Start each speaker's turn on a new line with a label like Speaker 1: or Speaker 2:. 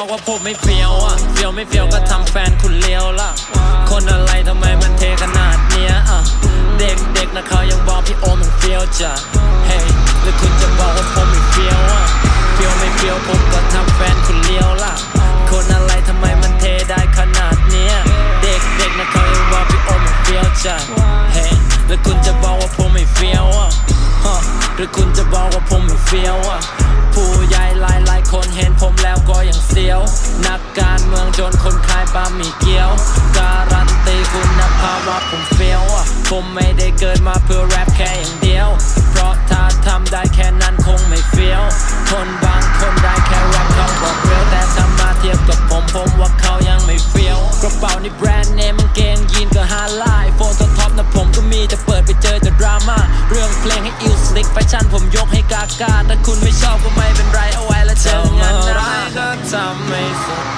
Speaker 1: บอกว่าผมไม่เฟี้ยวอะเฟี้ยวไม่เฟี้ยวก็ทำแฟนคุณเลี้ยวล่ะ คนอะไรทำไมมันเทขนาดเนี้ยอะเด็กเด็กๆนะเขายังบอกพี่โอมมันเฟี้ยวจ้ะ เฮ้ยหรือคุณจะบอกว่าผมไม่เฟี้ยวอะ เฟี้ยวไม่เฟี้ยวผมก็ทำแฟนคุณเลี้ยวล่ะ คนอะไรทำไมมันเทได้ขนาดเนี้ย เด็กเด็กๆนะเขายังบอกพี่โอมมันเฟี้ยวจ้ะ เฮ้ยหรือคุณจะบอกว่าผมไม่เฟี้ยวอะฮะหรือคุณจะบอกว่าผมไม่เฟี้ยวอะ ผู้ใหญ่ จนคนขายบะหมี่เกี๊ยว การันตีคุณภาพว่าผมเฟี้ยวผมไม่ได้เกิดมาเพื่อแรปแค่อย่างเดียว เพราะถ้าทำได้แค่นั้นคงไม่เฟี้ยว คนบางคนได้แค่แรปเขาบอกเรียวแต่ถ้ามาเทียบกับผมผมว่าเขายังไม่เฟี้ยว กระเป๋านี่แบรนด์เนมกางเกงยีนก็ฮาไลายโฟนตัวท็อปนะผมก็มีแต่เปิดไปเจอแต่ดราม่าเรื่องเพลงให้อิวสลิกแฟชั่นผมยกให้กากาถ้าคุณไม่ชอบก็ไม่เป็นไรเอาไว้แล้วเจอกันนะก็ทำไม่สุด